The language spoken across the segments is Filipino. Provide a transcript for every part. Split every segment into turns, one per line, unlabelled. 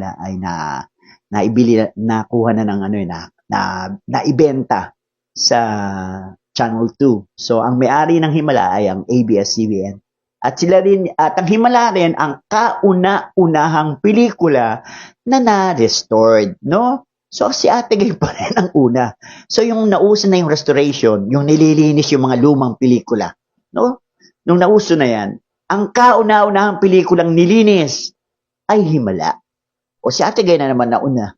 Himala ay na naibili nakuha na ng ano yun, na na naibenta sa Channel 2. So ang may-ari ng Himala ay ang ABS-CBN. At sila rin at ang Himala rin ang kauna-unahang pelikula na na-restored, no? So si Ate Gay pa rin ang una. So yung nauso na yung restoration, yung nililinis yung mga lumang pelikula, no? Nung nauso na yan, ang kauna-unahang pelikulang nilinis ay Himala. O si Ate Gay na naman nauna.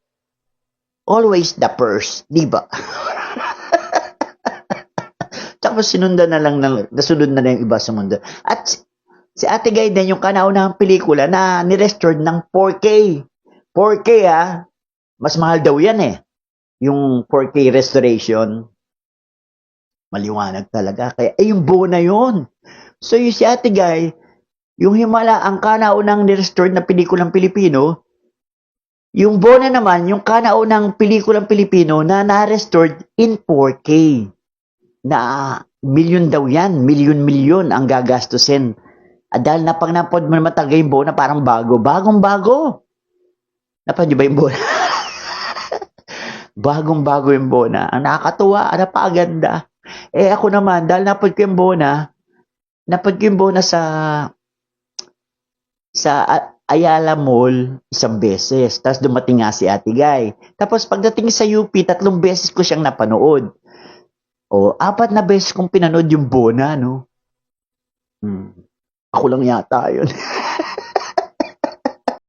Always the first, di ba? Tapos sinundan na lang, ng, nasunod na lang yung iba sa mundo. At si- Ate Gay din yung kanaunahang pelikula na ni-restored ng 4K. 4K ah, mas mahal daw yan eh. Yung 4K restoration. Maliwanag talaga. Kaya, eh, yung buo na yun. So, yung si Ate Guy, yung Himala, ang kanaunang ni-restored na pelikulang Pilipino, yung Bona naman, yung kanaunang pelikulang Pilipino na na-restored in 4K. Na milyon daw yan, milyon-milyon ang gagastusin. At dahil na pag mo naman talaga yung Bona, parang bago. Bagong-bago. Napad niyo ba yung Bona? Bagong-bago yung Bona. Ang nakakatuwa, ang napakaganda. Eh ako naman, dahil napod ko yung Bona, napod ko yung Bona sa sa Ayala Mall isang beses. Tapos dumating nga si Ate Guy. Tapos pagdating sa UP, tatlong beses ko siyang napanood. O, apat na beses kong pinanood yung Bona, no? Hmm. Ako lang yata yun.